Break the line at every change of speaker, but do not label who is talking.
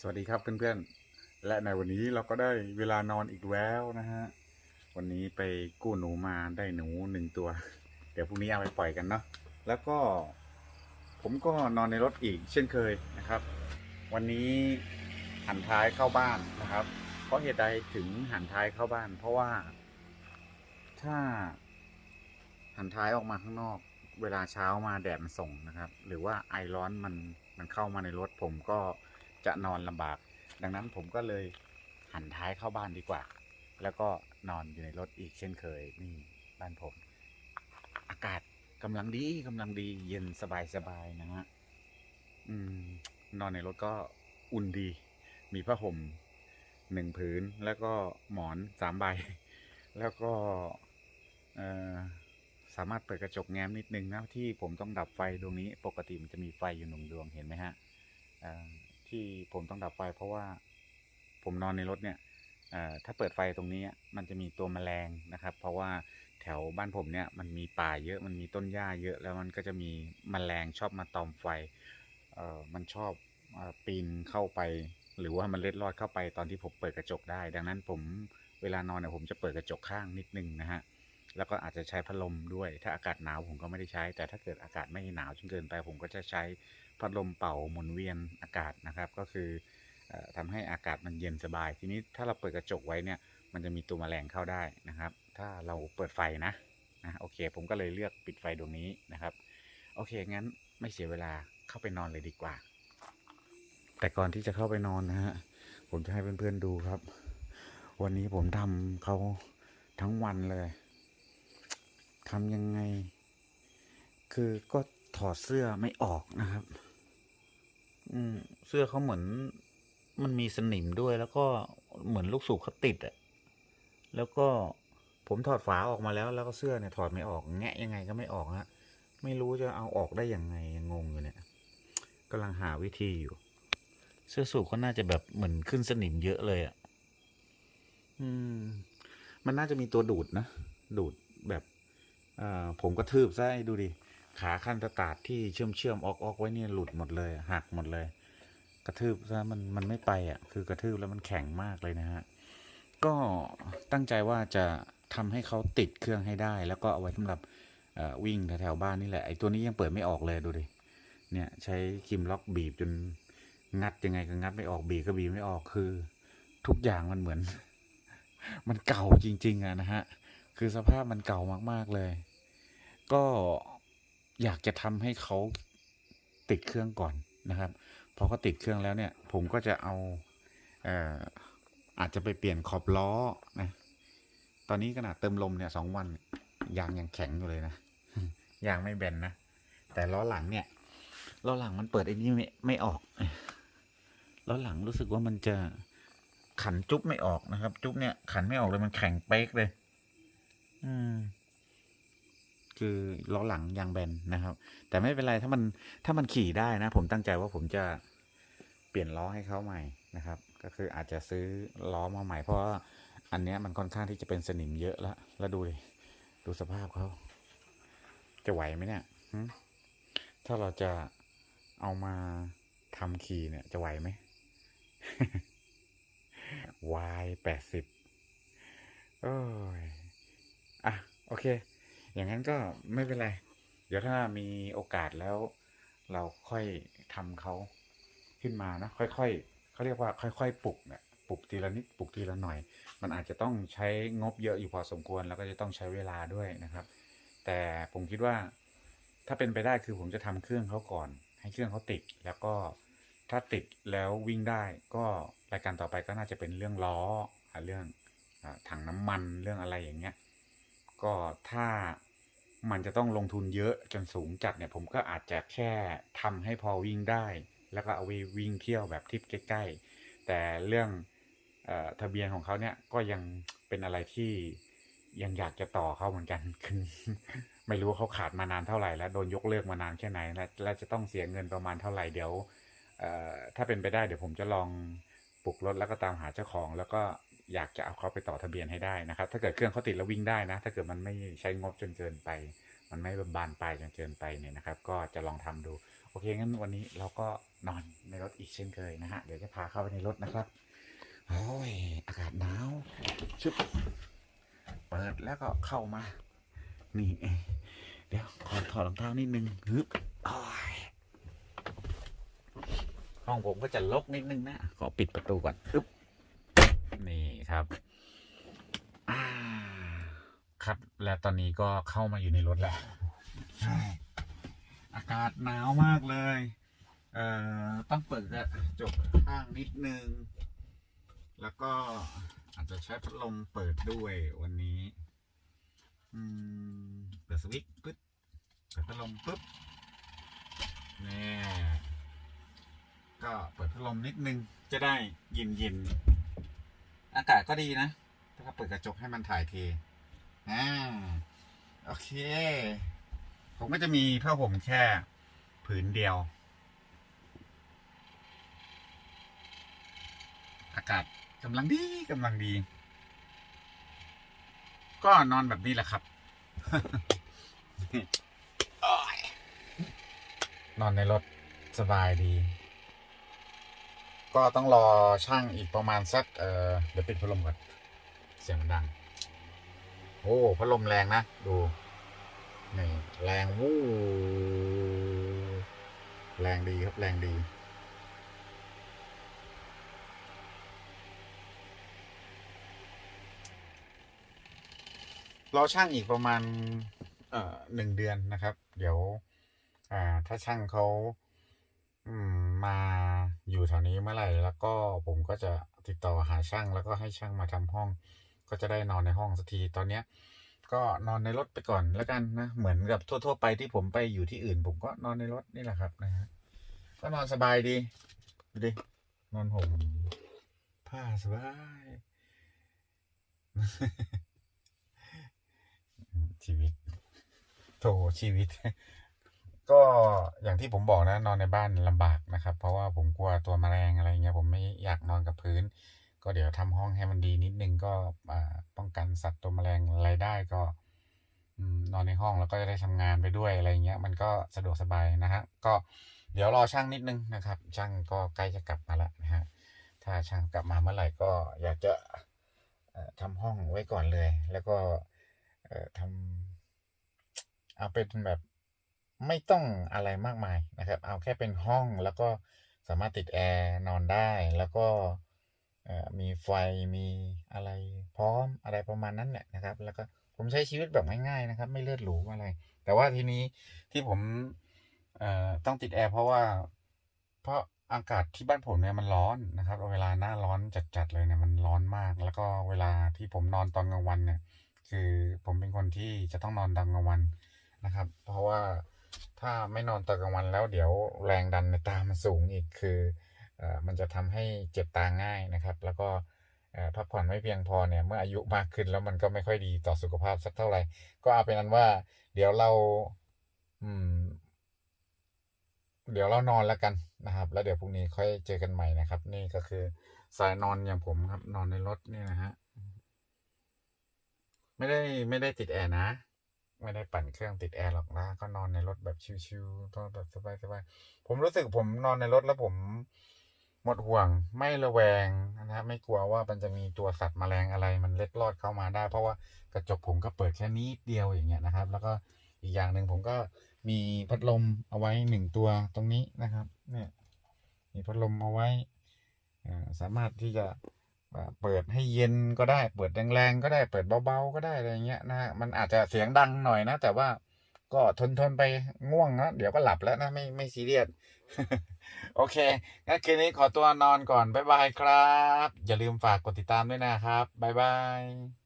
สวัสดีครับเพื่อนๆ และในวันนี้เราก็ได้เวลานอนอีกแล้วนะฮะ วันนี้ไปกู้หนูมาได้หนูหนึ่งตัว เดี๋ยวพรุ่งนี้เอาไปปล่อยกันเนาะ แล้วก็ ผมก็นอนในรถอีกเช่นเคยนะครับ วันนี้หันท้ายเข้าบ้านนะครับ เพราะเหตุใดถึงหันท้ายเข้าบ้าน เพราะว่า ถ้า หันท้ายออกมาข้างนอก เวลาเช้ามาแดดมันส่งนะครับ หรือว่าไอร้อนมันมันเข้ามาในรถผมก็ จะนอนลำบาก ดังนั้นผมก็เลยหันท้ายเข้าบ้านดีกว่า แล้วก็นอนอยู่ในรถอีกเช่นเคยนี่บ้านผม อากาศกำลังดีกำลังดีเย็นสบายสบายนะฮะอืมนอนในรถก็อุ่นดี มีผ้าห่มหนึ่งผืน แล้วก็หมอนสามใบ แล้วก็สามารถเปิดกระจกแง้มนิดนึงนะที่ผมต้องดับไฟดวงนี้ ปกติมันจะมีไฟอยู่หนึ่งดวงเห็นไหมฮะ ที่ผมต้องดับไฟ เพราะว่าผมนอนในรถเนี่ยถ้าเปิดไฟตรงนี้มันจะมีตัวแมลงนะครับ เพราะว่าแถวบ้านผมเนี่ยมันมีป่าเยอะมันมีต้นหญ้าเยอะแล้วมันก็จะมีแมลงชอบมาตอมไฟมันชอบปีนเข้าไป หรือว่ามันเล็ดลอดเข้าไปตอนที่ผมเปิดกระจกได้ ดังนั้นผมเวลานอนเนี่ยผมจะเปิดกระจกข้างนิดนึงนะฮะ แล้วก็อาจจะใช้พัดลมด้วย ถ้าอากาศหนาวผมก็ไม่ได้ใช้ แต่ถ้าเกิดอากาศไม่หนาวจนเกินไป ผมก็จะใช้พัดลมเป่าหมุนเวียนอากาศนะครับ ก็คืออ่อทำให้อากาศมันเย็นสบาย ทีนี้ถ้าเราเปิดกระจกไว้เนี่ย มันจะมีตัวแมลงเข้าได้นะครับ ถ้าเราเปิดไฟนะนะโอเค ผมก็เลยเลือกปิดไฟดวงนี้นะครับ โอเค งั้นไม่เสียเวลาเข้าไปนอนเลยดีกว่า แต่ก่อนที่จะเข้าไปนอนนะฮะผมจะให้เพื่อนๆดูครับ วันนี้ผมทำเขาทั้งวันเลย ทำยังไง คือก็ถอดเสื้อไม่ออกนะครับ อืม เสื้อเขาเหมือน มันมีสนิมด้วย แล้วก็เหมือนลูกสูบเขาติดอะแล้วก็ผมถอดฝาออกมาแล้ว แล้วก็เสื้อเนี่ยถอดไม่ออก แงะยังไงก็ไม่ออกฮะไม่รู้จะเอาออกได้ยังไงยังงงอยู่เนี่ยกำลังหาวิธีอยู่ เสื้อสูบเขาน่าจะแบบเหมือนขึ้นสนิมเยอะเลยอะอืม มันน่าจะมีตัวดูดนะ ดูดแบบ ผมกระทืบซะให้ดูดิ ขาขั้นสตาร์ทที่เชื่อมเชื่อมออกออกไว้เนี่ยหลุดหมดเลยหักหมดเลย กระทืบซะมันมันไม่ไปอะคือกระทืบแล้วมันแข็งมากเลยนะฮะก็ตั้งใจว่าจะทำให้เขาติดเครื่องให้ได้ แล้วก็เอาไว้สำหรับวิ่งแถวๆบ้านนี่แหละไอ้ตัวนี้ยังเปิดไม่ออกเลยดูดิเนี่ยใช้คิมล็อกบีบจนงัดยังไงก็งัดไม่ออกบีบก็บีบไม่ออกคือ ทุกอย่างมันเหมือน มันเก่าจริง ๆอะนะฮะคือสภาพมันเก่ามากๆเลย ก็อยากจะทำให้เขาติดเครื่องก่อนนะครับ พอเขาติดเครื่องแล้วเนี่ย ผมก็จะเอาเอออาจจะไปเปลี่ยนขอบล้อนะ ตอนนี้ขนาดเติมลมเนี่ยสองวันยางยังแข็งอยู่เลยนะยางไม่แบนนะ แต่ล้อหลังเนี่ยล้อหลังมันเปิดไอ้นี่ไม่ไม่ออกล้อหลังรู้สึกว่ามันจะขันจุ๊บไม่ออกนะครับ จุ๊บเนี่ยขันไม่ออกเลยมันแข็งเป๊กเลย อืม คือล้อหลังยางแบนนะครับ แต่ไม่เป็นไรถ้ามันถ้ามันขี่ได้นะ ผมตั้งใจว่าผมจะเปลี่ยนล้อให้เขาใหม่นะครับ ก็คืออาจจะซื้อล้อมาใหม่ เพราะว่าอันเนี้ยมันค่อนข้างที่จะเป็นสนิมเยอะแล้วแล้วดูดิดูสภาพเขาจะไหวไหมเนี่ยถ้าเราจะเอามาทำขี่เนี่ย จะไหวไหมวายแปดสิบโอ้ย อะ โอเค อย่างนั้นก็ไม่เป็นไร เดี๋ยวถ้ามีโอกาสแล้ว เราค่อยทำเขาขึ้นมานะค่อยๆเขาเรียกว่าค่อย ๆ ปลุกเนี่ยปลุกทีละนิดปลุกทีละหน่อย มันอาจจะต้องใช้งบเยอะอยู่พอสมควร แล้วก็จะต้องใช้เวลาด้วยนะครับ แต่ผมคิดว่า ถ้าเป็นไปได้คือผมจะทำเครื่องเขาก่อน ให้เครื่องเขาติด แล้วก็ถ้าติดแล้ววิ่งได้ ก็รายการต่อไปก็น่าจะเป็นเรื่องล้อเรื่องถังน้ำมันเรื่องอะไรอย่างเงี้ย ก็ถ้ามันจะต้องลงทุนเยอะจนสูงจัดเนี่ยผมก็อาจจะแค่ทำให้พอวิ่งได้ แล้วก็เอาไปวิ่งเที่ยวแบบทริปใกล้ๆ แต่เรื่องออทะเบียนของเขาเนี่ยก็ยังเป็นอะไรที่ยังอยากจะต่อเขาเหมือนกันคือไม่รู้ว่าเขาขาดมานานเท่าไหร่แล้วโดนยกเลิกมานานแค่ไหนและและจะต้องเสียเงินประมาณเท่าไหร่เดี๋ยวถ้าเป็นไปได้เดี๋ยวผมจะลองปลุกรถแล้วก็ตามหาเจ้าของ แล้วก็ อยากจะเอาเขาไปต่อทะเบียนให้ได้นะครับ ถ้าเกิดเครื่องเขาติดแล้ววิ่งได้นะ ถ้าเกิดมันไม่ใช้งบจนเกินไป มันไม่บานปลายจนเกินไปเนี่ยนะครับ ก็จะลองทำดู โอเคงั้นวันนี้เราก็นอนในรถอีกเช่นเคยนะฮะ เดี๋ยวจะพาเข้าไปในรถนะครับ โอ้ย อากาศหนาวชึบเปิดแล้วก็เข้ามา นี่เองเดี๋ยวขอถอดรองเท้านิดนึงฮึบโอ้ยห้องผมก็จะลกนิดนึงนะ ขอปิดประตูก่อนอึ๊บ นี่ครับครับ และตอนนี้ก็เข้ามาอยู่ในรถแล้วอากาศหนาวมากเลย เอ่อต้องเปิดกระจกข้างนิดนึง แล้วก็อาจจะใช้พัดลมเปิดด้วยวันนี้เปิดสวิตช์ปึ๊บเปิดพัดลมปึ๊บนี่ก็เปิดพัดลมนิดนึงจะได้เย็นเย็นๆ อากาศก็ดีนะถ้าเปิดกระจกให้มันถ่ายเทอ่าโอเค ผมก็จะมีผ้าห่มแค่ผืนเดียว อากาศกำลังดีกำลังดี ก็นอนแบบนี้แหละครับ นอนในรถสบายดี ก็ต้องรอช่างอีกประมาณสักเออเดี๋ยวปิดพัดลมก่อน เสียงมันดัง โอ้พัดลมแรงนะ ดูนี่แรงวู้แรงดีครับแรงดีรอช่างอีกประมาณเอ่อหนึ่งเดือนนะครับ เดี๋ยว อ่า ถ้าช่างเขา แถวนี้เมื่อไหร่ แล้วก็ผมก็จะติดต่อหาช่าง แล้วก็ให้ช่างมาทำห้อง ก็จะได้นอนในห้องสักทีตอนเนี้ย ก็นอนในรถไปก่อนแล้วกันนะเหมือนกับทั่ว ๆ ไปที่ผมไปอยู่ที่อื่น ผมก็นอนในรถนี่แหละครับนะฮะก็นอนสบายดีดูดินอนห่มผ้าสบายชีวิตโถชีวิต ก็อย่างที่ผมบอกนะนอนในบ้านลำบากนะครับ เพราะว่าผมกลัวตัวแมลงอะไรเงี้ยผมไม่อยากนอนกับพื้น ก็เดี๋ยวทำห้องให้มันดีนิดนึงก็ป้องกันสัตว์ตัวแมลงอะไรได้ก็นอนในห้องแล้วก็จะได้ทำงานไปด้วยอะไรเงี้ย มันก็สะดวกสบายนะฮะก็เดี๋ยวรอช่างนิดนึงนะครับ ช่างก็ใกล้จะกลับมาแล้วนะฮะถ้าช่างกลับมาเมื่อไหร่ก็อยากจะเอ่อทำห้องไว้ก่อนเลย แล้วก็เอ่อทำเอาเป็นแบบ ไม่ต้องอะไรมากมายนะครับ เอาแค่เป็นห้องแล้วก็สามารถติดแอร์นอนได้แล้วก็มีไฟมีอะไรพร้อมอะไรประมาณนั้นแหละนะครับ แล้วก็ผมใช้ชีวิตแบบง่ายๆนะครับ ไม่เลือดหรูอะไร แต่ว่าทีนี้ที่ผมเอ่อต้องติดแอร์เพราะว่าเพราะอากาศที่บ้านผมเนี่ยมันร้อนนะครับ เวลาหน้าร้อนจัดๆเลยเนี่ยมันร้อนมาก แล้วก็เวลาที่ผมนอนตอนกลางวันเนี่ย คือผมเป็นคนที่จะต้องนอนตอนกลางวันนะครับ เพราะว่า ถ้าไม่นอนตอนกลางวันแล้วเดี๋ยวแรงดันในตามันสูงอีกคือเอ่อมันจะทำให้เจ็บตาง่ายนะครับ แล้วก็เอ่อพักผ่อนไม่เพียงพอเนี่ยเมื่ออายุมากขึ้นแล้วมันก็ไม่ค่อยดีต่อสุขภาพสักเท่าไหร่ ก็เอาเป็นอันว่า เดี๋ยวเราอืม เดี๋ยวเรานอนแล้วกันนะครับ แล้วเดี๋ยวพรุ่งนี้ค่อยเจอกันใหม่นะครับ นี่ก็คือสายนอนอย่างผมครับ นอนในรถนี่นะฮะไม่ได้ไม่ได้ติดแอร์นะ ไม่ได้ปั่นเครื่องติดแอร์หรอกนะ ก็นอนในรถแบบชิวๆนอนแบบสบายๆผมรู้สึกผมนอนในรถแล้วผมหมดห่วง ไม่ระแวงนะฮะไม่กลัวว่ามันจะมีตัวสัตว์แมลงอะไร มันเล็ดลอดเข้ามาได้ เพราะว่ากระจกผมก็เปิดแค่นิดเดียวอย่างเงี้ยนะครับ แล้วก็อีกอย่างหนึ่งผมก็มีพัดลมเอาไว้หนึ่งตัวตรงนี้นะครับ เนี่ย มีพัดลมเอาไว้สามารถที่จะ เปิดให้เย็นก็ได้ เปิดแรงๆก็ได้ เปิดเบาๆก็ได้อะไรเงี้ยนะฮะมันอาจจะเสียงดังหน่อยนะ แต่ว่าก็ทนทนๆไปง่วงนะเดี๋ยวก็หลับแล้วนะไม่ไม่ซีเรียสโอเคงั้นคืนนี้ขอตัวนอนก่อน บ๊ายบายครับ อย่าลืมฝากกดติดตามด้วยนะครับ บ๊ายบาย